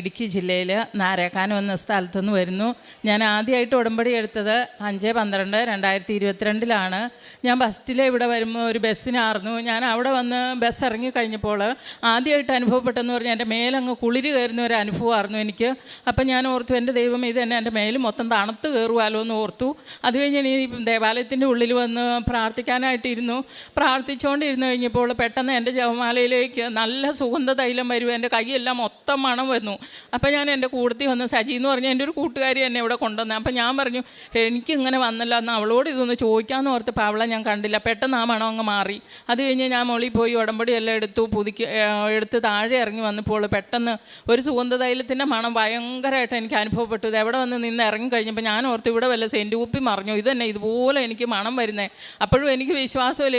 ഇടുക്കി ജില്ലയിൽ നാരേക്കാനം എന്ന സ്ഥലത്തു നിന്ന് വരുന്നു. ഞാൻ ആദ്യമായിട്ട് ഉടമ്പടി എടുത്തത് അഞ്ച് പന്ത്രണ്ട് രണ്ടായിരത്തി ഇരുപത്തിരണ്ടിലാണ്. ഞാൻ ബസ്സിൽ ഇവിടെ വരുമ്പോൾ ഒരു ബസ്സിനായിരുന്നു ഞാൻ അവിടെ വന്ന് ബസ് ഇറങ്ങി കഴിഞ്ഞപ്പോൾ ആദ്യമായിട്ട് അനുഭവപ്പെട്ടെന്ന് പറഞ്ഞാൽ എന്റെ മേലങ്ങ് കുളിര് കയറുന്ന ഒരു അനുഭവമായിരുന്നു എനിക്ക്. അപ്പം ഞാൻ ഓർത്തു എന്റെ ദൈവം ഇത് തന്നെ എന്റെ മേൽ മൊത്തം തണുത്ത് കയറുവാലോ എന്ന് ഓർത്തു. അത് കഴിഞ്ഞ് ഈ ദേവാലയത്തിന്റെ ഉള്ളിൽ വന്ന് പ്രാർത്ഥിക്കാനായിട്ടിരുന്നു. പ്രാർത്ഥിച്ചുകൊണ്ടിരുന്നു കഴിഞ്ഞപ്പോൾ പെട്ടെന്ന് എന്റെ ജപമാലയിലേക്ക് നല്ല സുഗന്ധ തൈലം വരും എന്റെ കൈയെല്ലാം മൊത്തം മണം വന്നു. അപ്പോൾ ഞാൻ എന്റെ കൂട്ടത്തിൽ വന്ന് സജി എന്ന് പറഞ്ഞ എന്റെ ഒരു കൂട്ടുകാരി എന്നെ ഇവിടെ കൊണ്ടുവന്നത് അപ്പോൾ ഞാൻ പറഞ്ഞു എനിക്ക് ഇങ്ങനെ വന്നല്ലോ എന്ന് അവളോട് ഇതൊന്ന് ചോദിക്കാമെന്ന് ഓർത്തപ്പോൾ അവളെ ഞാൻ കണ്ടില്ല. പെട്ടെന്ന് ആ മണം അങ്ങ് മാറി. അത് കഴിഞ്ഞ് ഞാൻ മുകളിൽ പോയി ഉടമ്പടി എല്ലാം എടുത്തു പുതുക്കി എടുത്ത് താഴെ ഇറങ്ങി വന്നപ്പോൾ പെട്ടെന്ന് ഒരു സുഗന്ധ തൈലത്തിന്റെ മണം ഭയങ്കരമായിട്ട് എനിക്ക് അനുഭവപ്പെട്ടു. ഇത് എവിടെ വന്ന് നിന്ന് ഇറങ്ങി കഴിഞ്ഞപ്പോൾ ഞാൻ ഓർത്ത് ഇവിടെ വല്ല സെന്റ് കുപ്പി മറിഞ്ഞു. ഇത് തന്നെ ഇതുപോലെ എനിക്ക് മണം വരുന്നത് അപ്പോഴും എനിക്ക് വിശ്വാസമില്ല.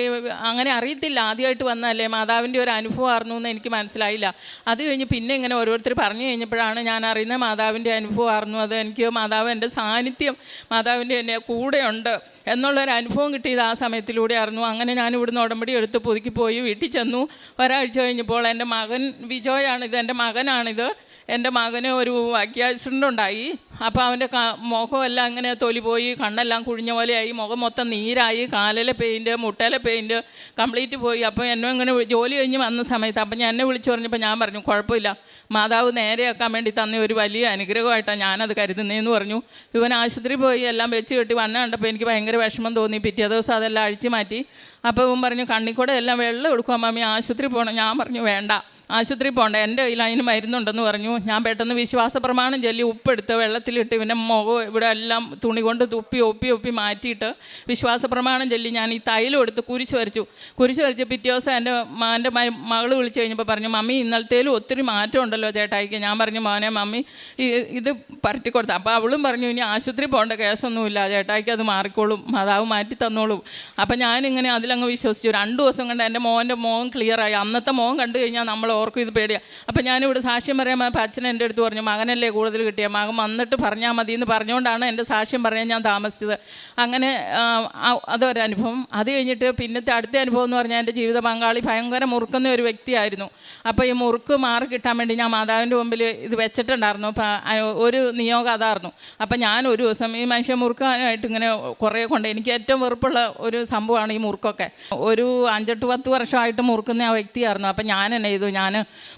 അങ്ങനെ അറിയത്തില്ല. ആദ്യമായിട്ട് വന്നതല്ലേ? മാതാവിന്റെ ഒരു അനുഭവമായിരുന്നു എന്ന് എനിക്ക് മനസ്സിലായില്ല. അത് കഴിഞ്ഞ് പിന്നെ ഇങ്ങനെ ഓരോരുത്തർ പറഞ്ഞു കഴിഞ്ഞപ്പോഴാണ് ഞാൻ അറിയുന്നത് മാതാവിന്റെ അനുഭവമായിരുന്നു. അത് എനിക്ക് മാതാവ് എന്റെ സാന്നിധ്യം മാതാവിന്റെ എന്റെ കൂടെയുണ്ട് എന്നുള്ളൊരു അനുഭവം കിട്ടിയത് ആ സമയത്തിലൂടെ അറിഞ്ഞു അങ്ങനെ ഞാൻ ഇവിടുന്ന് ഉടമ്പടി എടുത്ത് പുതുക്കി പോയി വീട്ടിൽ ചെന്നു. ഒരാഴ്ച കഴിഞ്ഞപ്പോൾ എന്റെ മകൻ വിജോയാണിത് എന്റെ മകനാണിത്. എന്റെ മകന് ഒരു ആക്സിഡന്റ് ഉണ്ടായി അപ്പോൾ അവന്റെ മുഖമെല്ലാം അങ്ങനെ തൊലി പോയി കണ്ണെല്ലാം കുഴിഞ്ഞ പോലെയായി മുഖം മൊത്തം നീരായി കാലിലെ പെയിന്റ് മുട്ടയിലെ പെയിന്റ് കംപ്ലീറ്റ് പോയി. അപ്പോൾ എന്നെ ഇങ്ങനെ ജോലി കഴിഞ്ഞ് വന്ന സമയത്ത് അപ്പം ഞാൻ എന്നെ വിളിച്ചു പറഞ്ഞപ്പോൾ ഞാൻ പറഞ്ഞു കുഴപ്പമില്ല. മാതാവ് നേരെയാക്കാൻ വേണ്ടി തന്ന ഒരു വലിയ അനുഗ്രഹമായിട്ടാണ് ഞാനത് കരുതുന്നതെന്ന് പറഞ്ഞു. ഇവൻ ആശുപത്രി പോയി എല്ലാം വെച്ച് കെട്ടി വന്ന കണ്ടപ്പോൾ എനിക്ക് ഭയങ്കര വിഷമം തോന്നി. പിറ്റേ ദിവസം അതെല്ലാം അഴിച്ചു മാറ്റി. അപ്പോൾ ഇവൻ പറഞ്ഞു കണ്ണിക്കൂടെ എല്ലാം വെള്ളം എടുക്കുക മാമി ആശുപത്രി പോകണം ഞാൻ പറഞ്ഞു വേണ്ട. ആശുപത്രി പോകണ്ട. എന്റെ കയ്യിൽ അതിന് മരുന്നുണ്ടെന്ന് പറഞ്ഞു. ഞാൻ പെട്ടെന്ന് വിശ്വാസ പ്രമാണം ചൊല്ലി ഉപ്പെടുത്ത് വെള്ളത്തിലിട്ട് പിന്നെ മുഖം ഇവിടെ എല്ലാം തുണി കൊണ്ട് തുപ്പി ഒപ്പി ഒപ്പി മാറ്റിയിട്ട് വിശ്വാസ പ്രമാണം ചൊല്ലി ഞാൻ ഈ തൈലം എടുത്ത് കുരിശ് വരച്ചു. കുരിശ് വരച്ച് പിറ്റേ ദിവസം എന്റെ എന്റെ മകൾ വിളിച്ചു കഴിഞ്ഞപ്പോൾ പറഞ്ഞു മമ്മി ഇന്നലത്തേലും ഒത്തിരി മാറ്റം ഉണ്ടല്ലോ ചേട്ടായിക്ക്. ഞാൻ പറഞ്ഞു മോനെ മമ്മി ഇത് പരട്ടി കൊടുത്തു. അപ്പോൾ അവളും പറഞ്ഞു ഇനി ആശുപത്രി പോകേണ്ട കേസൊന്നുമില്ല ചേട്ടായിക്ക് അത് മാറിക്കോളും. മാതാവ് മാറ്റി തന്നോളും. അപ്പം ഞാനിങ്ങനെ അതിലങ്ങ് വിശ്വസിച്ചു. രണ്ട് ദിവസം കണ്ട് എന്റെ മോന്റെ മോൻ ക്ലിയറായി അന്നത്തെ മോൻ കണ്ടു കഴിഞ്ഞാൽ നമ്മൾ ഓർക്കും ഇത് പേടിയാണ് അപ്പം ഞാനിവിടെ സാക്ഷ്യം പറയാൻ അപ്പം അച്ഛൻ എന്റെ അടുത്ത് പറഞ്ഞു മകനല്ലേ കൂടുതൽ കിട്ടിയ? മകൻ വന്നിട്ട് പറഞ്ഞാൽ മതി എന്ന് പറഞ്ഞുകൊണ്ടാണ് എന്റെ സാക്ഷ്യം പറയാൻ ഞാൻ താമസിച്ചത്. അങ്ങനെ അതൊരനുഭവം അത് കഴിഞ്ഞിട്ട് പിന്നത്തെ അടുത്ത അനുഭവം എന്ന് പറഞ്ഞാൽ എന്റെ ജീവിത പങ്കാളി ഭയങ്കര മുറുക്കുന്ന ഒരു വ്യക്തിയായിരുന്നു. അപ്പോൾ ഈ മുറുക്ക് മാറി കിട്ടാൻ വേണ്ടി ഞാൻ മാതാവിന്റെ മുമ്പിൽ ഇത് വെച്ചിട്ടുണ്ടായിരുന്നു. അപ്പോൾ ഒരു നിയോഗം അതായിരുന്നു. അപ്പം ഞാൻ ഒരു ദിവസം ഈ മനുഷ്യ മുറുക്കാനായിട്ട് ഇങ്ങനെ കുറേ കൊണ്ട് എനിക്ക് ഏറ്റവും വെറുപ്പുള്ള ഒരു സംഭവമാണ് ഈ മുറുക്കൊക്കെ. ഒരു അഞ്ചെട്ട് പത്ത് വർഷമായിട്ട് മുറുക്കുന്ന ആ വ്യക്തിയായിരുന്നു. അപ്പം ഞാൻ എന്നെ ചെയ്തു. ഞാൻ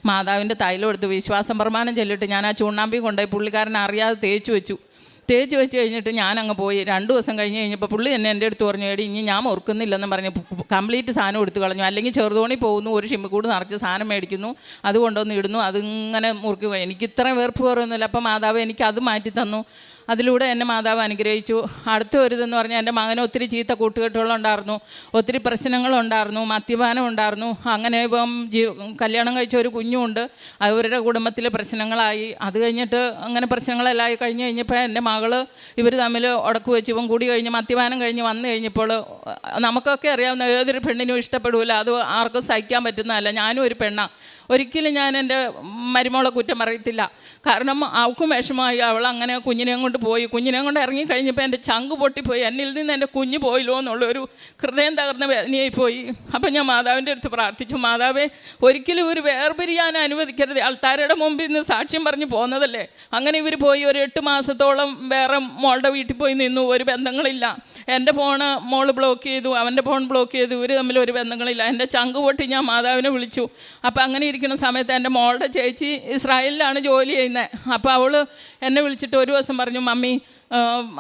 മാതാവിന്റെ തൈലം എടുത്ത് വിശ്വാസം പ്രമാണം ചെല്ലിട്ട് ഞാൻ ആ ചൂണ്ണാമ്പി കൊണ്ടുപോയി പുള്ളിക്കാരൻ അറിയാതെ തേച്ച് വെച്ചു. തേച്ച് വെച്ച് കഴിഞ്ഞിട്ട് ഞാനങ്ങ് പോയി. രണ്ട് ദിവസം കഴിഞ്ഞ് കഴിഞ്ഞപ്പോൾ പുള്ളി തന്നെ എന്റെ അടുത്ത് പറഞ്ഞു എടി ഇനി ഞാൻ ഓർക്കുന്നില്ലെന്ന് പറഞ്ഞ് കംപ്ലീറ്റ് സാധനം എടുത്തു കളഞ്ഞു. അല്ലെങ്കിൽ ചെറുതോണി പോകുന്നു ഒരു ഷിമ്മിക്കൂട് നിറച്ച് സാധനം മേടിക്കുന്നു അത് കൊണ്ടുവന്ന് ഇടുന്നു അതിങ്ങനെ മുറുക്കി. എനിക്ക് ഇത്ര വെറുപ്പ് കയറുന്നില്ല അപ്പം മാതാവ് എനിക്ക് അത് മാറ്റി തന്നു. അതിലൂടെ എന്നെ മാതാവ് അനുഗ്രഹിച്ചു. അടുത്ത ഒരു ഇതെന്ന് പറഞ്ഞാൽ എന്റെ മകന് ഒത്തിരി ചീത്ത കൂട്ടുകെട്ടുകളുണ്ടായിരുന്നു. ഒത്തിരി പ്രശ്നങ്ങളുണ്ടായിരുന്നു. മദ്യപാനം ഉണ്ടായിരുന്നു. അങ്ങനെ ഇപ്പം ജീ കല്യാണം കഴിച്ച ഒരു കുഞ്ഞുമുണ്ട്. അവരുടെ കുടുംബത്തിലെ പ്രശ്നങ്ങളായി. അത് കഴിഞ്ഞിട്ട് അങ്ങനെ പ്രശ്നങ്ങളെല്ലാം ആയി കഴിഞ്ഞ് കഴിഞ്ഞപ്പോൾ എന്റെ മകൾ ഇവർ തമ്മിൽ ഉടക്കു വെച്ച് ഇപ്പം കൂടി കഴിഞ്ഞ് മദ്യപാനം കഴിഞ്ഞ് വന്നു കഴിഞ്ഞപ്പോൾ നമുക്കൊക്കെ അറിയാവുന്ന ഏതൊരു പെണ്ണിനും ഇഷ്ടപ്പെടില്ല അത് ആർക്കും സഹിക്കാൻ പറ്റുന്നതല്ല. ഞാനും ഒരു പെണ്ണാണ് ഒരിക്കലും ഞാൻ എന്റെ മരുമോളെ കുറ്റം അറിയത്തില്ല കാരണം അവൾക്കും വിഷമമായി. അവൾ അങ്ങനെ കുഞ്ഞിനെയും കൊണ്ട് പോയി. കുഞ്ഞിനെയും കൊണ്ട് ഇറങ്ങി കഴിഞ്ഞപ്പോൾ എന്റെ ചങ്ക് പൊട്ടിപ്പോയി. എന്നിൽ നിന്ന് എന്റെ കുഞ്ഞ് പോയില്ലോ എന്നുള്ളൊരു ഹൃദയം തകർന്ന വേദനയായി പോയി. അപ്പം ഞാൻ മാതാവിന്റെ അടുത്ത് പ്രാർത്ഥിച്ചു. മാതാവേ ഒരിക്കലും ഒരു വേർപിരിയാൻ അനുവദിക്കരുത്. ആൾക്കാരുടെ മുമ്പിൽ നിന്ന് സാക്ഷ്യം പറഞ്ഞ് പോകുന്നതല്ലേ അങ്ങനെ ഇവർ പോയി ഒരു എട്ട് മാസത്തോളം വേറെ മോളുടെ വീട്ടിൽ പോയി നിന്നു. ഒരു ബന്ധങ്ങളില്ല. എന്റെ ഫോണ് മോൾ ബ്ലോക്ക് ചെയ്തു അവന്റെ ഫോൺ ബ്ലോക്ക് ചെയ്തു ഇവർ തമ്മിൽ ഒരു ബന്ധങ്ങളില്ല. എന്റെ ചങ്ക് പൊട്ടി ഞാൻ മാതാവിനെ വിളിച്ചു. അപ്പോൾ അങ്ങനെ ഇരിക്കുന്ന സമയത്ത് എന്റെ മോളുടെ ചേച്ചി ഇസ്രായേലിലാണ് ജോലി ചെയ്യുന്നത് അപ്പോൾ അവൾ എന്നെ വിളിച്ചിട്ട് ഒരു ദിവസം പറഞ്ഞു മമ്മി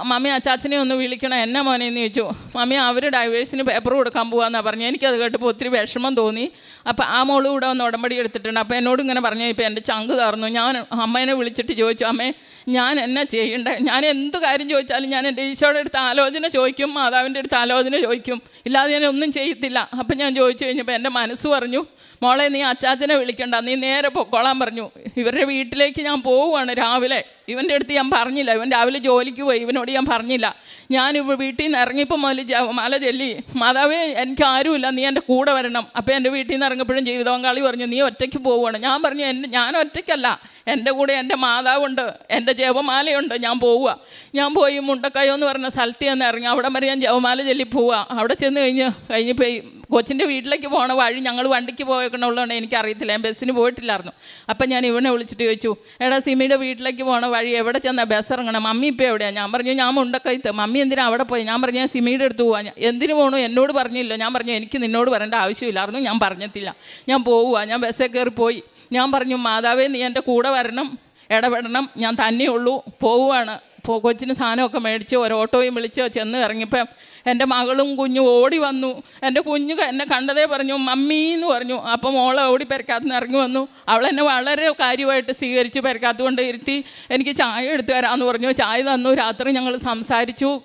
മമ്മി അച്ചാച്ചനെ ഒന്ന് വിളിക്കണം എന്നെ മോനെ? എന്ന് ചോദിച്ചു. മമ്മി അവർ ഡൈവേഴ്സിന് പേപ്പർ കൊടുക്കാൻ പോകാമെന്നാണ് പറഞ്ഞു. എനിക്കത് കേട്ടപ്പോൾ ഒത്തിരി വിഷമം തോന്നി. അപ്പോൾ ആ മോൾ കൂടെ ഒന്ന് ഉടമ്പടി എടുത്തിട്ടുണ്ട്. അപ്പോൾ എന്നോട് ഇങ്ങനെ പറഞ്ഞു ഇപ്പോൾ എന്റെ ചങ്ക് തറന്നു ഞാൻ അമ്മേനെ വിളിച്ചിട്ട് ചോദിച്ചു അമ്മേ ഞാൻ എന്നാ ചെയ്യണ്ടേ? ഞാൻ എന്ത് കാര്യം ചോദിച്ചാലും ഞാൻ എന്റെ ഈശോയുടെ അടുത്ത് ആലോചന ചോദിക്കും മാതാവിന്റെ അടുത്ത് ആലോചന ചോദിക്കും. ഇല്ലാതെ ഞാൻ ഒന്നും ചെയ്യത്തില്ല. അപ്പം ഞാൻ ചോദിച്ചു കഴിഞ്ഞപ്പോൾ എന്റെ മനസ്സ് പറഞ്ഞു മോളെ നീ അച്ചാച്ചനെ വിളിക്കണ്ട. നീ നേരെ പൊക്കോളാൻ പറഞ്ഞു. ഇവരുടെ വീട്ടിലേക്ക് ഞാൻ പോവുകയാണ് രാവിലെ. ഇവന്റെ അടുത്ത് ഞാൻ പറഞ്ഞില്ല. ഇവൻ രാവിലെ ജോലിക്ക് പോയി. ഇവനോട് ഞാൻ പറഞ്ഞില്ല. ഞാൻ ഇവ വീട്ടിൽ നിന്ന് ഇറങ്ങിയപ്പോൾ മുതൽ മല ചൊല്ലി. മാതാവേ എനിക്ക് ആരുമില്ല. നീ എന്റെ കൂടെ വരണം. അപ്പോൾ എന്റെ വീട്ടിൽ നിന്ന് ഇറങ്ങിയപ്പോഴും ജീവിത പങ്കാളി പറഞ്ഞു നീ ഒറ്റയ്ക്ക് പോവുകയാണ്. ഞാൻ പറഞ്ഞു എന്റെ ഞാൻ ഒറ്റയ്ക്കല്ല. എന്റെ കൂടെ എന്റെ മാതാവുണ്ട്. എന്റെ എന്റെ ജപമാലയുണ്ട് ഞാൻ പോവുക. ഞാൻ പോയി മുണ്ടക്കയോ എന്ന് പറഞ്ഞ സ്ഥലത്ത് ചെന്ന് ഇറങ്ങി. അവിടെ വരെ ഞാൻ ജപമാല ചൊല്ലി പോവുക. അവിടെ ചെന്ന് കഴിഞ്ഞ് കഴിഞ്ഞപ്പോൾ കൊച്ചിന്റെ വീട്ടിലേക്ക് പോകണ വഴി ഞങ്ങൾ വണ്ടിക്ക് പോയേക്കണുള്ളതുകൊണ്ട് എനിക്കറിയത്തില്ല. ഞാൻ ബസ്സിന് പോയിട്ടില്ലായിരുന്നു. അപ്പം ഞാൻ ഇവനെ വിളിച്ചിട്ട് ചോദിച്ചു എടാ സിമിയുടെ വീട്ടിലേക്ക് പോകണ വഴി എവിടെ ചെന്നാൽ ബസ് ഇറങ്ങണം? മമ്മി ഇപ്പോൾ എവിടെയാണ് ഞാൻ പറഞ്ഞു ഞാൻ മുണ്ടക്കയത്ത് മമ്മി എന്തിനാ അവിടെ പോയി? ഞാൻ പറഞ്ഞു ഞാൻ സിമിയുടെ അടുത്ത് പോവാ. എന്തിനു പോകണു എന്നോട് പറഞ്ഞില്ല. ഞാൻ പറഞ്ഞു എനിക്ക് നിന്നോട് പറയേണ്ട ആവശ്യമില്ലായിരുന്നു. ഞാൻ പറഞ്ഞിട്ടില്ല. ഞാൻ പോവുക. ഞാൻ ബസ്സിൽ കയറി പോയി ഞാൻ പറഞ്ഞു മാതാവേ നീ എന്റെ കൂടെ വരണം. ഇടപെടണം. ഞാൻ തന്നെയുള്ളൂ പോവുകയാണ് പോ കൊച്ചിന് സാധനമൊക്കെ മേടിച്ച് ഒരു ഓട്ടോയും വിളിച്ച് ചെന്ന് ഇറങ്ങിയപ്പം എന്റെ മകളും കുഞ്ഞും ഓടി വന്നു. എന്റെ കുഞ്ഞു എന്നെ കണ്ടതേ പറഞ്ഞു മമ്മി എന്ന് പറഞ്ഞു. അപ്പം മോളെ ഓടി പെരക്കാത്തു നിന്ന് ഇറങ്ങി വന്നു. അവൾ എന്നെ വളരെ കാര്യമായിട്ട് സ്വീകരിച്ച്. പെരക്കാത്തുകൊണ്ട് ഇരുത്തി എനിക്ക് ചായ എടുത്തു തരാമെന്ന് പറഞ്ഞു. ചായ തന്നു. രാത്രി ഞങ്ങൾ സംസാരിച്ചു.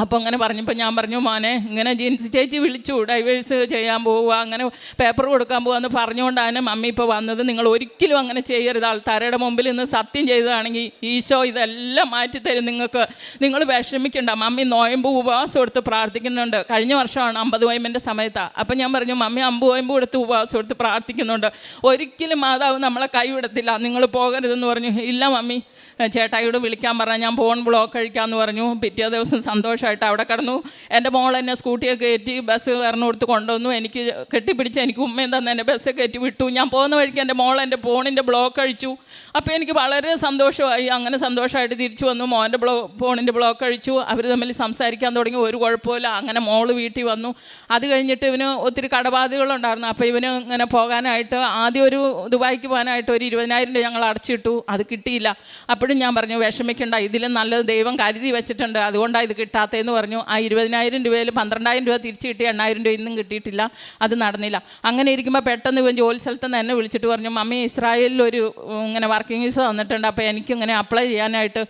അപ്പോൾ അങ്ങനെ പറഞ്ഞപ്പോൾ ഞാൻ പറഞ്ഞു മോനെ ഇങ്ങനെ ജീൻസ് ചേച്ചി വിളിച്ചു. ഡൈവേഴ്സ് ചെയ്യാൻ പോവുക അങ്ങനെ പേപ്പർ കൊടുക്കാൻ പോവാന്ന് പറഞ്ഞുകൊണ്ടാണ് മമ്മി ഇപ്പോൾ വന്നത് നിങ്ങൾ ഒരിക്കലും അങ്ങനെ ചെയ്യരുത്. ആൾക്കാരുടെ മുമ്പിൽ നിന്ന് സത്യം ചെയ്തതാണെങ്കിൽ ഈശോ ഇതെല്ലാം മാറ്റിത്തരും നിങ്ങൾക്ക്. നിങ്ങൾ വിഷമിക്കണ്ട. മമ്മി നോയമ്പ് ഉപവാസം എടുത്ത് പ്രാർത്ഥിക്കുന്നുണ്ട്. കഴിഞ്ഞ വർഷമാണ് അമ്പത് വയമ്പിന്റെ സമയത്താണ് അപ്പം ഞാൻ പറഞ്ഞു മമ്മി അമ്പത് വയമ്പ് എടുത്ത് ഉപവാസം എടുത്ത് പ്രാർത്ഥിക്കുന്നുണ്ട്. ഒരിക്കലും മാതാവ് നമ്മളെ കൈവിടത്തില്ല. നിങ്ങൾ പോകരുതെന്ന് പറഞ്ഞു ഇല്ല മമ്മി. ചേട്ടായിയോട് വിളിക്കാൻ പറഞ്ഞാൽ ഞാൻ ഫോൺ ബ്ലോക്ക് കഴിക്കാമെന്ന് പറഞ്ഞു. പിറ്റേ ദിവസം സന്തോഷമായിട്ട് അവിടെ കിടന്നു. എന്റെ മോൾ എന്നെ സ്കൂട്ടിയൊക്കെ കയറ്റി ബസ് കൊടുത്ത് കൊണ്ടുവന്നു. എനിക്ക് കെട്ടിപ്പിടിച്ച് എനിക്ക് ഉമ്മയും തന്നെ എന്നെ ബസ് കയറ്റി വിട്ടു. ഞാൻ പോകുന്ന വഴിക്ക് എന്റെ മോൾ എന്റെ ഫോണിന്റെ ബ്ലോക്ക് കഴിച്ചു അപ്പോൾ എനിക്ക് വളരെ സന്തോഷമായി. അങ്ങനെ സന്തോഷമായിട്ട് തിരിച്ചു വന്നു. മോന്റെ ബ്ലോ ഫോണിന്റെ ബ്ലോക്ക് കഴിച്ചു അവർ തമ്മിൽ സംസാരിക്കാൻ തുടങ്ങി. ഒരു കുഴപ്പമില്ല അങ്ങനെ മോൾ വീട്ടിൽ വന്നു. അത് കഴിഞ്ഞിട്ട് ഇവന് ഒത്തിരി കടബാധകളുണ്ടായിരുന്നു അപ്പോൾ ഇവന് ഇങ്ങനെ പോകാനായിട്ട് ആദ്യം ഒരു ദുബായിക്ക് പോകാനായിട്ട് ഒരു ഇരുപതിനായിരം രൂപ ഞങ്ങൾ അടച്ചിട്ടു. അത് കിട്ടിയില്ല. അപ്പോഴും ഞാൻ പറഞ്ഞു വിഷമിക്കണ്ട ഇതിലും നല്ലത് ദൈവം കരുതി വെച്ചിട്ടുണ്ട്. അതുകൊണ്ടാണ് ഇത് കിട്ടാത്തതെന്ന് പറഞ്ഞു. ആ ഇരുപതിനായിരം രൂപയിൽ പന്ത്രണ്ടായിരം രൂപ തിരിച്ചു കിട്ടി എണ്ണായിരം രൂപ ഇന്നും കിട്ടിയിട്ടില്ല. അത് നടന്നില്ല. അങ്ങനെ ഇരിക്കുമ്പോൾ പെട്ടെന്ന് ഇവൻ ജോലി സ്ഥലത്ത് നിന്ന് എന്നെ വിളിച്ചിട്ട് പറഞ്ഞു മമ്മി ഇസ്രായേലിൽ ഒരു ഇങ്ങനെ വർക്കിംഗ് വിസ വന്നിട്ടുണ്ട്. അപ്പോൾ എനിക്കിങ്ങനെ അപ്ലൈ ചെയ്യാനായിട്ട്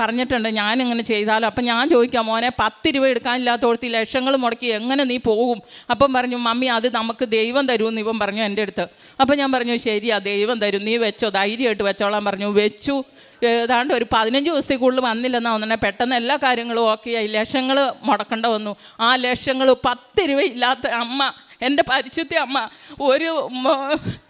പറഞ്ഞിട്ടുണ്ട്. ഞാനിങ്ങനെ ചെയ്താലോ? അപ്പം ഞാൻ ചോദിക്കാം മോനെ പത്ത് രൂപ എടുക്കാനില്ലാത്തോടത്ത് ലക്ഷങ്ങൾ മുടക്കി എങ്ങനെ നീ പോകും? അപ്പം പറഞ്ഞു മമ്മി അത് നമുക്ക് ദൈവം തരുമെന്ന് ഇവൻ പറഞ്ഞു എന്റെ അടുത്ത്. അപ്പം ഞാൻ പറഞ്ഞു ശരിയാ ദൈവം തരും. നീ വെച്ചോ ധൈര്യമായിട്ട് വെച്ചോളാൻ പറഞ്ഞു. വെച്ചു. ഏതാണ്ട് ഒരു പതിനഞ്ച് ദിവസത്തിൽ കൂടുതൽ വന്നില്ലെന്നാ തോന്നണേ പെട്ടെന്ന് എല്ലാ കാര്യങ്ങളും ഓക്കെ ആയി. ലക്ഷങ്ങൾ മുടക്കേണ്ട വന്നു. ആ ലക്ഷങ്ങൾ പത്ത് രൂപ ഇല്ലാത്ത അമ്മ എന്റെ പരിശുദ്ധ അമ്മ ഒരു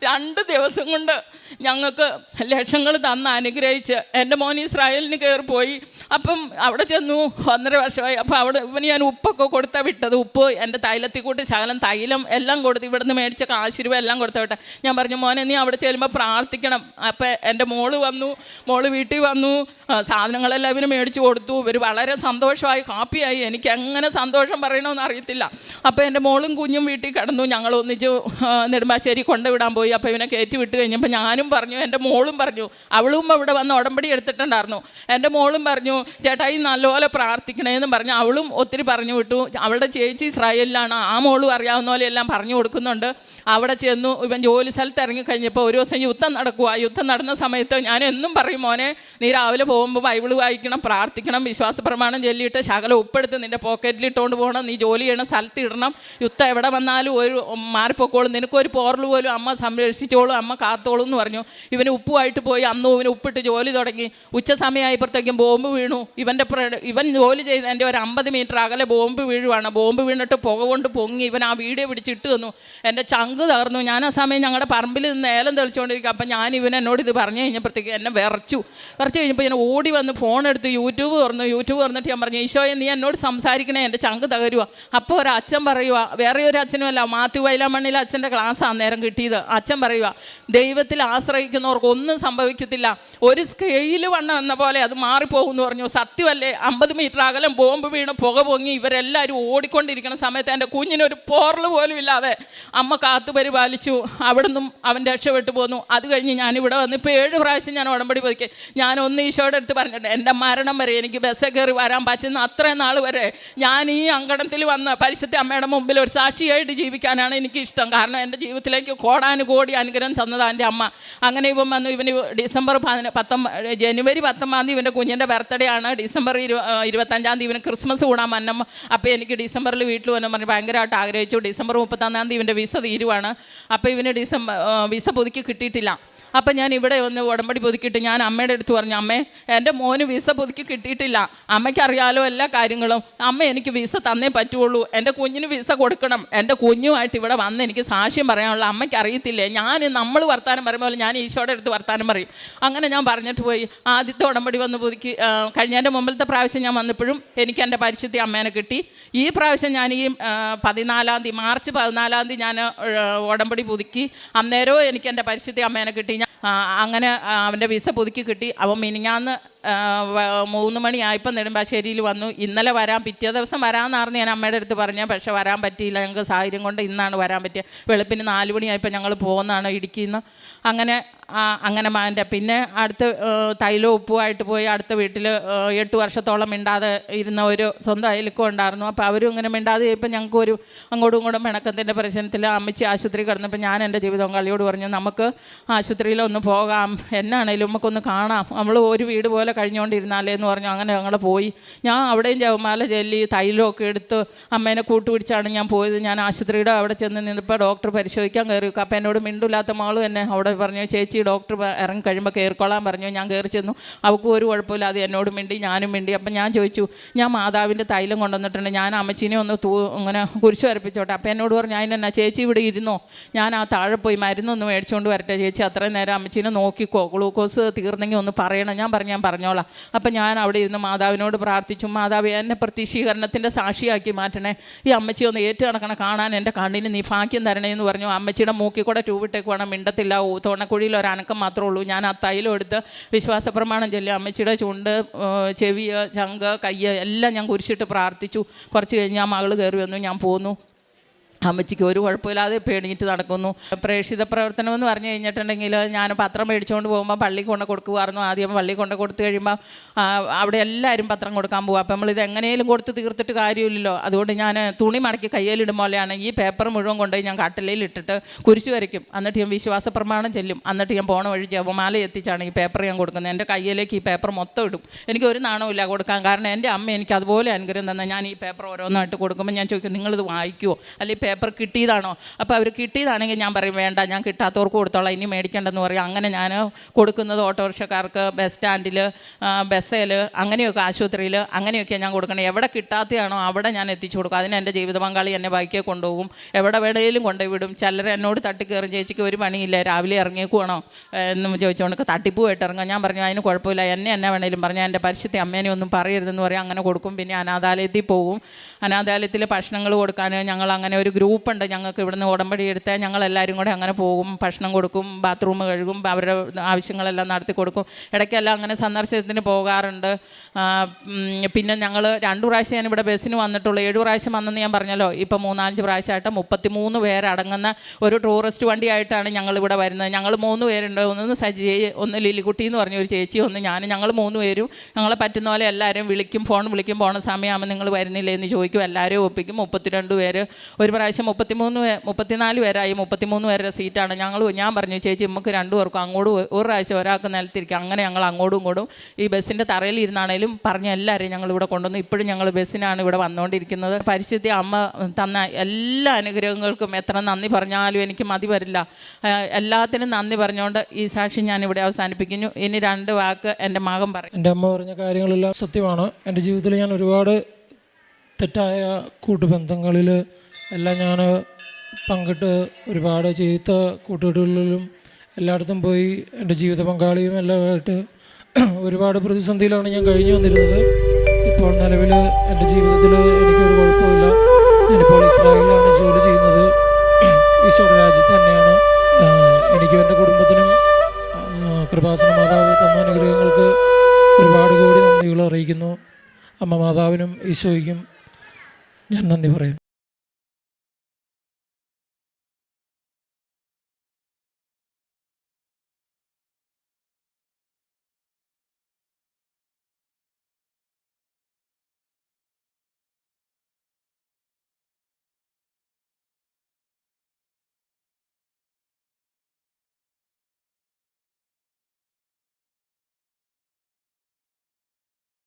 രണ്ട് ദിവസം കൊണ്ട് ഞങ്ങൾക്ക് ലക്ഷങ്ങൾ തന്ന് അനുഗ്രഹിച്ച് എന്റെ മോൻ ഇസ്രായേലിന് കയറി പോയി. അപ്പം അവിടെ ചെന്നു. ഒന്നര വർഷമായി. അപ്പം അവിടെ ഇവന് ഞാൻ ഉപ്പൊക്കെ കൊടുത്ത വിട്ടത്. ഉപ്പ് എന്റെ തൈലത്തിൽ കൂട്ടി ശകലം തൈലം എല്ലാം കൊടുത്ത് ഇവിടുന്ന് മേടിച്ച കാശിരൂപ എല്ലാം കൊടുത്ത വിട്ടെ ഞാൻ പറഞ്ഞു മോനെ നീ അവിടെ ചെല്ലുമ്പോൾ പ്രാർത്ഥിക്കണം. അപ്പം എന്റെ മോൾ വന്നു. മോൾ വീട്ടിൽ വന്നു. സാധനങ്ങളെല്ലാം ഇവന് മേടിച്ച് കൊടുത്തു. ഇവർ വളരെ സന്തോഷമായി ഹാപ്പിയായി. എനിക്ക് എങ്ങനെ സന്തോഷം പറയണമെന്ന് അറിയത്തില്ല. അപ്പോൾ എന്റെ മോളും കുഞ്ഞും വീട്ടിൽ കിടന്നു ഞങ്ങൾ ഒന്നിച്ച് നെടുമ്പാശ്ശേരി കൊണ്ടുവിടാൻ പോയി. അപ്പോൾ ഇവനെ കയറ്റി വിട്ട് കഴിഞ്ഞപ്പോൾ ഞാനും പറഞ്ഞു എന്റെ മോളും പറഞ്ഞു അവളും അവിടെ വന്ന് ഉടമ്പടി എടുത്തിട്ടുണ്ടായിരുന്നു. എന്റെ മോളും പറഞ്ഞു ചേട്ടായി നല്ലപോലെ പ്രാർത്ഥിക്കണേന്ന് പറഞ്ഞു അവളും ഒത്തിരി പറഞ്ഞു വിട്ടു. അവളുടെ ചേച്ചി ഇസ്രായേലിലാണ്. ആ മോളും അറിയാവുന്ന പോലെ എല്ലാം പറഞ്ഞു കൊടുക്കുന്നുണ്ട്. അവിടെ ചെന്നു ഇവൻ ജോലി സ്ഥലത്ത് ഇറങ്ങിക്കഴിഞ്ഞപ്പോൾ ഒരു ദിവസം യുദ്ധം നടക്കുക യുദ്ധം നടന്ന സമയത്ത് ഞാൻ എന്നും പറയും മോനെ നീ രാവിലെ പോകുമ്പോൾ ബൈബിൾ വായിക്കണം പ്രാർത്ഥിക്കണം വിശ്വാസ പ്രമാണം ചൊല്ലിയിട്ട് ശകലം ഉപ്പെടുത്ത് നിന്റെ പോക്കറ്റിൽ ഇട്ടുകൊണ്ട് പോകണം നീ ജോലി ചെയ്യണം സ്ഥലത്ത് ഇടണം. യുദ്ധം എവിടെ വന്നാലും ഒരു മാറിപ്പോക്കോളും. നിനക്കൊരു പോറൽ പോലും അമ്മ സംരക്ഷിച്ചോളും അമ്മ കാത്തോളും എന്ന് പറഞ്ഞു. ഇവന് ഉപ്പുമായിട്ട് പോയി അന്നും ഇവന് ഉപ്പിട്ട് ജോലി തുടങ്ങി. ഉച്ച സമയമായപ്പോഴത്തേക്കും ബോംബ് വീണു. ഇവന്റെ ഇവൻ ജോലി ചെയ്തതിന്റെ ഒരു അമ്പത് മീറ്റർ അകലെ ബോംബ് വീഴുവാണ്. ബോംബ് വീണിട്ട് പുക കൊണ്ട് പൊങ്ങി ഇവൻ ആ വീഡിയോ പിടിച്ചിട്ട് തന്നു. എന്റെ ചങ്ക് തകർന്നു. ഞാൻ ആ സമയം ഞങ്ങളുടെ പറമ്പിൽ നിന്ന് ഏലം തെളിച്ചുകൊണ്ടിരിക്കുക അപ്പം ഞാൻ ഇവൻ എന്നോട് ഇത് പറഞ്ഞു കഴിഞ്ഞപ്പോഴത്തേക്ക് എന്നെ വിറച്ചു. വിറച്ച് കഴിഞ്ഞപ്പോൾ ഞാൻ ഓടി വന്ന് ഫോൺ എടുത്ത് യൂട്യൂബ് തുറന്നു. യൂട്യൂബ് തുറന്നിട്ട് ഞാൻ പറഞ്ഞു ഈശോയെ നീ എന്നോട് സംസാരിക്കണേ. എന്റെ ചങ്ക് തകരുക അപ്പോൾ ഒരു അച്ഛൻ പറയുക വേറെ ഒരു അച്ഛനുമല്ല മാത്യു വൈലാമണ്ണിൽ അച്ഛന്റെ ആ നേരം കിട്ടിയത്. അച്ഛൻ പറയുക ദൈവത്തിൽ ആശ്രയിക്കുന്നവർക്ക് ഒന്നും സംഭവിക്കത്തില്ല. ഒരു സ്കെയിൽ വണ്ണം എന്ന പോലെ അത് മാറിപ്പോകും എന്ന് പറഞ്ഞു. സത്യമല്ലേ അമ്പത് മീറ്റർ അകലം ബോംബ് വീണ് പുക പൊങ്ങി ഇവരെല്ലാവരും ഓടിക്കൊണ്ടിരിക്കുന്ന സമയത്ത് എന്റെ കുഞ്ഞിനൊരു പോറൽ പോലും ഇല്ലാതെ അമ്മ കാത്തു പരിപാലിച്ചു. അവിടെ നിന്നും അവൻ രക്ഷപ്പെട്ടു പോന്നു. അത് കഴിഞ്ഞ് ഞാനിവിടെ വന്ന് ഇപ്പോൾ ഏഴ് പ്രാവശ്യം ഞാൻ ഉടമ്പടി പോയിക്കെ ഞാൻ ഒന്ന് ഈശോയുടെ അടുത്ത് പറഞ്ഞിട്ടുണ്ട് എന്റെ മരണം വരെ എനിക്ക് ബസ് കയറി വരാൻ പറ്റുന്ന അത്രയും നാൾ വരെ ഞാൻ ഈ അങ്കണത്തിൽ വന്ന് പരിശുദ്ധ അമ്മയുടെ മുമ്പിൽ ഒരു സാക്ഷിയായിട്ട് ജീവിക്കാനാണ് എനിക്ക് ഇഷ്ടം കാരണം എന്റെ ജീവിതത്തിലേക്ക് കോടാനുകോടി അനുഗ്രഹം തന്നതാണ് എന്റെ അമ്മ. അങ്ങനെ ഇവൻ വന്നു ഇവന് ഡിസംബർ പതിന പത്തൊമ്പത് ജനുവരി പത്തൊമ്പതാം തീയതി ഇവന്റെ കുഞ്ഞിന്റെ ബർത്ത്ഡേ ആണ്. ഡിസംബർ ഇരു ഇരുപത്തഞ്ചാം തീയതി ഇവന് ക്രിസ്മസ് കൂടാൻ വന്നം. അപ്പോൾ എനിക്ക് ഡിസംബറിൽ വീട്ടിൽ വന്നു പറഞ്ഞ് ഭയങ്കരമായിട്ട് ആഗ്രഹിച്ചു. ഡിസംബർ മുപ്പത്തൊന്നാം തീയതി ഇവന്റെ വിസ തീരുവാണ്. അപ്പോൾ ഇവന് ഡിസംബർ വിസ പുതുക്കി കിട്ടിയിട്ടില്ല. അപ്പം ഞാൻ ഇവിടെ ഒന്ന് ഉടമ്പടി പുതുക്കിയിട്ട് ഞാൻ അമ്മയുടെ അടുത്ത് പറഞ്ഞു അമ്മേ എന്റെ മോന് വിസ പുതുക്കി കിട്ടിയിട്ടില്ല. അമ്മയ്ക്കറിയാലോ എല്ലാ കാര്യങ്ങളും. അമ്മ എനിക്ക് വിസ തന്നേ പറ്റുള്ളൂ. എന്റെ കുഞ്ഞിന് വിസ കൊടുക്കണം. എന്റെ കുഞ്ഞുമായിട്ട് ഇവിടെ വന്ന് എനിക്ക് സാക്ഷ്യം പറയാനുള്ള അമ്മയ്ക്ക് അറിയത്തില്ലേ? ഞാൻ നമ്മൾ വർത്താനം പറയുമ്പോൾ ഞാൻ ഈശോയുടെ അടുത്ത് വർത്താനം പറയും. അങ്ങനെ ഞാൻ പറഞ്ഞിട്ട് പോയി. ആദ്യത്തെ ഉടമ്പടി വന്ന് പുതുക്കി കഴിഞ്ഞ കഴിഞ്ഞതിന്റെ മുമ്പിലത്തെ പ്രാവശ്യം ഞാൻ വന്നപ്പോഴും എനിക്ക് എന്റെ പരിശുദ്ധി അമ്മേനെ കിട്ടി. ഈ പ്രാവശ്യം ഞാൻ ഈ പതിനാലാം തീയതി മാർച്ച് പതിനാലാം തീയതി ഞാൻ ഉടമ്പടി പുതുക്കി. അന്നേരവും എനിക്ക് എന്റെ പരിശുദ്ധി അമ്മേനെ കിട്ടി. അങ്ങനെ അവന്റെ വിസ പുതുക്കി കിട്ടി. അവൻ മിനിഞ്ഞാന്ന് മൂന്ന് മണിയായപ്പോൾ നെടുമ്പാശ്ശേരിയിൽ വന്നു. ഇന്നലെ വരാം പിറ്റേ ദിവസം വരാമെന്നായിരുന്നു ഞാൻ അമ്മയുടെ അടുത്ത് പറഞ്ഞത് പക്ഷെ വരാൻ പറ്റിയില്ല. ഞങ്ങൾക്ക് സാഹചര്യം കൊണ്ട് ഇന്നാണ് വരാൻ പറ്റിയത് വെളുപ്പിന് നാല് മണിയായപ്പോൾ ഞങ്ങൾ പോകുന്നതാണ് ഇടുക്കിയിൽ നിന്ന് അങ്ങനെ അങ്ങനെ മാന്റെ പിന്നെ അടുത്ത് തൈലോ ഉപ്പുമായിട്ട് പോയി അടുത്ത വീട്ടിൽ എട്ട് വർഷത്തോളം മിണ്ടാതെ ഇരുന്ന ഒരു സ്വന്തം അയലക്കും ഉണ്ടായിരുന്നു. അപ്പോൾ അവരും ഇങ്ങനെ മിണ്ടാതെ ഇപ്പം ഞങ്ങൾക്ക് ഒരു അങ്ങോട്ടും ഇങ്ങോട്ടും പിണക്കത്തിന്റെ പ്രശ്നത്തിൽ അമ്മച്ചി ആശുപത്രി കിടന്നപ്പോൾ ഞാൻ എന്റെ ജീവിതം കളിയോട് പറഞ്ഞു നമുക്ക് ആശുപത്രിയിലൊന്ന് പോകാം. എന്നാണേലും നമുക്കൊന്ന് കാണാം. നമ്മൾ ഒരു വീട് പോലെ കഴിഞ്ഞുകൊണ്ടിരുന്നാലേ എന്ന് പറഞ്ഞു. അങ്ങനെ ഞങ്ങൾ പോയി. ഞാൻ അവിടെയും ജവമാല ചെല്ലി തൈലമൊക്കെ എടുത്ത് അമ്മേനെ കൂട്ടുപിടിച്ചാണ് ഞാൻ പോയത്. ഞാൻ ആശുപത്രിയുടെ അവിടെ ചെന്ന് നിന്നപ്പോൾ ഡോക്ടർ പരിശോധിക്കാൻ കയറി. അപ്പം എന്നോട് മിണ്ടില്ലാത്ത മകൾ തന്നെ അവിടെ പറഞ്ഞു ചേച്ചി ഡോക്ടർ ഇറങ്ങി കഴിയുമ്പോൾ കയറിക്കോളാൻ പറഞ്ഞു. ഞാൻ കയറി ചെന്നു. അവൾക്കും ഒരു കുഴപ്പമില്ല. അത് എന്നോട് മിണ്ടി ഞാനും മിണ്ടി. അപ്പം ഞാൻ ചോദിച്ചു ഞാൻ മാതാവിന്റെ തൈലം കൊണ്ടുവന്നിട്ടുണ്ട്. ഞാൻ അമ്മച്ചിനെ ഒന്ന് തൂ ഇങ്ങനെ കുരിശു വരപ്പിച്ചോട്ടെ. അപ്പം എന്നോട് പറഞ്ഞു അതിനെന്നാ ചേച്ചി ഇവിടെ ഇരുന്നോ? ഞാൻ ആ താഴെ പോയി മരുന്നൊന്ന് മേടിച്ചുകൊണ്ട് വരട്ടെ ചേച്ചി. അത്രയും നേരം അമ്മച്ചിനെ നോക്കിക്കോ. ഗ്ലൂക്കോസ് തീർന്നെങ്കിൽ ഒന്ന് പറയണം. ഞാൻ പറഞ്ഞു ഞാൻ പറഞ്ഞോളാം. അപ്പം ഞാൻ അവിടെ ഇരുന്ന് മാതാവിനോട് പ്രാർത്ഥിച്ചു മാതാവ് എന്നെ പ്രത്യക്ഷീകരണത്തിന്റെ സാക്ഷിയാക്കി മാറ്റണേ. ഈ അമ്മച്ചി ഒന്ന് ഏറ്റു കണക്കണം കാണാൻ എന്റെ കണ്ണിന് നീ ഭാഗ്യം തരണേ എന്ന് പറഞ്ഞു. അമ്മച്ചിയുടെ മൂക്കിൽ കൂടെ ട്യൂബിട്ടേക്ക് വേണം മിണ്ടത്തില്ല തോണക്കുഴിയിൽ ഒരനക്കം മാത്രമേ ഉള്ളൂ. ഞാൻ ആ തൈലം എടുത്ത് വിശ്വാസ പ്രമാണം ചൊല്ലി അമ്മച്ചിയുടെ ചുണ്ട് ചെവി ചങ്ക് കയ്യ് എല്ലാം ഞാൻ കുരിശിട്ട് പ്രാർത്ഥിച്ചു. കുറച്ച് കഴിഞ്ഞ് ആ മകൾ കയറി വന്നു ഞാൻ പോന്നു. അമ്മച്ചിക്ക് ഒരു കുഴപ്പമില്ലാതെ പേടിഞ്ഞിട്ട് നടക്കുന്നു. പ്രേക്ഷിത പ്രവർത്തനം എന്ന് പറഞ്ഞു കഴിഞ്ഞിട്ടുണ്ടെങ്കിൽ ഞാൻ പത്രം മേടിച്ചുകൊണ്ട് പോകുമ്പോൾ പള്ളി കൊണ്ട് കൊടുക്കുമായിരുന്നു ആദ്യം പള്ളി കൊണ്ട് കൊടുത്തു കഴിയുമ്പോൾ അവിടെ എല്ലാവരും പത്രം കൊടുക്കാൻ പോകും അപ്പം നമ്മളിത് എങ്ങനെയും കൊടുത്ത് തീർത്തിട്ട് കാര്യമില്ലല്ലോ. അതുകൊണ്ട് ഞാൻ തുണി മടക്കി കയ്യിലിടും പോലെയാണ് ഈ പേപ്പർ മുഴുവൻ കൊണ്ടുപോയി ഞാൻ കട്ടിലയിൽ ഇട്ടിട്ട് കുരിശു വരയ്ക്കും. എന്നിട്ട് ഞാൻ വിശ്വാസ പ്രമാണം ചെല്ലും. എന്നിട്ട് ഞാൻ പോണ വഴി ജപമാല എത്തിച്ചാണ് ഈ പേപ്പർ ഞാൻ കൊടുക്കുന്നത്. എന്റെ കയ്യിലേക്ക് ഈ പേപ്പർ മൊത്തം ഇടും. എനിക്ക് ഒരു നാണമില്ല കൊടുക്കാൻ. കാരണം എന്റെ അമ്മ എനിക്ക് അതുപോലെ അനുഗ്രഹം തന്നെ ഞാൻ ഈ പേപ്പർ ഓരോന്നായിട്ട് കൊടുക്കുമ്പോൾ ഞാൻ ചോദിക്കും നിങ്ങളിത് വായിക്കുമോ അല്ലെങ്കിൽ പേപ്പർ കിട്ടിയതാണോ? അപ്പോൾ അവർ കിട്ടിയതാണെങ്കിൽ ഞാൻ പറയും വേണ്ട ഞാൻ കിട്ടാത്തവർക്ക് കൊടുത്തോളാം ഇനി മേടിക്കേണ്ടെന്ന് പറയും. അങ്ങനെ ഞാൻ കൊടുക്കുന്നത് ഓട്ടോറിക്ഷക്കാർക്ക് ബസ് സ്റ്റാൻഡിൽ ബസ്സിൽ അങ്ങനെയൊക്കെ ആശുപത്രിയിൽ അങ്ങനെയൊക്കെ ഞാൻ കൊടുക്കണം. എവിടെ കിട്ടാത്തതാണോ അവിടെ ഞാൻ എത്തിച്ചു കൊടുക്കും. അതിന് എന്റെ ജീവിത പങ്കാളി എന്നെ ബൈക്കിൽ കൊണ്ടുപോകും. എവിടെ വേണേലും കൊണ്ടുപോയി വിടും. ചിലർ എന്നോട് തട്ടിക്കയറും ചേച്ചിക്ക് ഒരു പണിയില്ല രാവിലെ ഇറങ്ങിയേക്കുവാണോ? എന്ന് ചോദിച്ചുകൊണ്ട് തട്ടിപ്പുമായിട്ട് ഇറങ്ങാം. ഞാൻ പറഞ്ഞു അതിന് കുഴപ്പമില്ല എന്നെ എന്നെ വേണേലും പറഞ്ഞു എന്റെ പരിശുദ്ധ അമ്മേനെ ഒന്നും പറയരുതെന്ന് പറയും. അങ്ങനെ കൊടുക്കും. പിന്നെ അനാഥാലയത്തിൽ പോകും. അനാഥാലയത്തിൽ ഭക്ഷണങ്ങൾ കൊടുക്കാൻ ഞങ്ങൾ അങ്ങനെ ഒരു ഗ്രൂപ്പുണ്ട്. ഞങ്ങൾക്ക് ഇവിടുന്ന് ഉടമ്പടി എടുത്താൽ ഞങ്ങളെല്ലാവരും കൂടെ അങ്ങനെ പോകും. ഭക്ഷണം കൊടുക്കും ബാത്റൂം കഴുകും അവരുടെ ആവശ്യങ്ങളെല്ലാം നടത്തി കൊടുക്കും. ഇടയ്ക്കെല്ലാം അങ്ങനെ സന്ദർശനത്തിന് പോകാറുണ്ട്. പിന്നെ ഞങ്ങൾ രണ്ടു പ്രാവശ്യം ഞാൻ ഇവിടെ ബസ്സിന് വന്നിട്ടുള്ളൂ. ഏഴു പ്രാവശ്യം വന്നെന്ന് ഞാൻ പറഞ്ഞല്ലോ. ഇപ്പം മൂന്നാലഞ്ച് പ്രാവശ്യമായിട്ട് മുപ്പത്തി മൂന്ന് പേരടങ്ങുന്ന ഒരു ടൂറിസ്റ്റ് വണ്ടിയായിട്ടാണ് ഞങ്ങൾ ഇവിടെ വരുന്നത്. ഞങ്ങൾ മൂന്ന് പേരുണ്ട്. ഒന്ന് സജി ഒന്ന് ലിലിക്കുട്ടി എന്ന് പറഞ്ഞ ഒരു ചേച്ചി ഒന്ന് ഞാൻ ഞങ്ങൾ മൂന്ന് പേരും ഞങ്ങളെ പറ്റുന്ന പോലെ എല്ലാവരും വിളിക്കും ഫോൺ വിളിക്കും. പോണ സമയമാകുമ്പോൾ നിങ്ങൾ വരുന്നില്ലേ എന്ന് ചോദിക്കും. എല്ലാവരും ഒപ്പിക്കും. മുപ്പത്തിരണ്ട് പേര് ഒരു പ്രാവശ്യം മുപ്പത്തിമൂന്ന് പേ മുപ്പത്തിനാല് പേരായി മുപ്പത്തിമൂന്ന് പേരുടെ സീറ്റാണ്. ഞങ്ങൾ ഞാൻ പറഞ്ഞു ചേച്ചി നമുക്ക് രണ്ടു പേർക്കും അങ്ങോട്ടും ഒരു പ്രാവശ്യം ഒരാൾക്ക് നിലത്തിരിക്കും. അങ്ങനെ ഞങ്ങൾ അങ്ങോട്ടും ഇങ്ങോട്ടും ഈ ബസ്സിന്റെ തറയിൽ ഇരുന്നാണേലും പറഞ്ഞ എല്ലാവരെയും ഞങ്ങൾ ഇവിടെ കൊണ്ടുവന്നു. ഇപ്പോഴും ഞങ്ങൾ ബസ്സിനാണ് ഇവിടെ വന്നുകൊണ്ടിരിക്കുന്നത്. പരിശുദ്ധി അമ്മ തന്ന എല്ലാ അനുഗ്രഹങ്ങൾക്കും എത്ര നന്ദി പറഞ്ഞാലും എനിക്ക് മതി വരില്ല. എല്ലാത്തിനും നന്ദി പറഞ്ഞുകൊണ്ട് ഈ സാക്ഷി ഞാൻ ഇവിടെ അവസാനിപ്പിക്കുന്നു. ഇനി രണ്ട് വാക്ക് എന്റെ മകൻ പറയും. എന്റെ അമ്മ പറഞ്ഞ കാര്യങ്ങളെല്ലാം സത്യമാണ്. എന്റെ ജീവിതത്തിൽ ഞാൻ ഒരുപാട് തെറ്റായ കൂട്ടുബന്ധങ്ങളിൽ എല്ലാം ഞാൻ പങ്കിട്ട് ഒരുപാട് ചീത്ത കൂട്ടുകെട്ടുകളിലും എല്ലായിടത്തും പോയി എന്റെ ജീവിത പങ്കാളിയും എല്ലാമായിട്ട് ഒരുപാട് പ്രതിസന്ധിയിലാണ് ഞാൻ കഴിഞ്ഞു വന്നിരുന്നത്. ഇപ്പോൾ നിലവിൽ എന്റെ ജീവിതത്തിൽ എനിക്കൊരു കുഴപ്പമില്ല. ഞാനിപ്പോൾ ഇസ്രായേലിലാണ് ജോലി ചെയ്യുന്നത്. ഈശോയുടെ രാജ്യത്ത് തന്നെയാണ്. എനിക്കും എന്റെ കുടുംബത്തിനും കൃപാസന മാതാവ് തന്ന അനുഗ്രഹങ്ങൾക്ക് ഒരുപാട് കോടി നന്ദികൾ അറിയിക്കുന്നു. അമ്മ മാതാവിനും ഈശോയ്ക്കും ഞാൻ നന്ദി പറയും.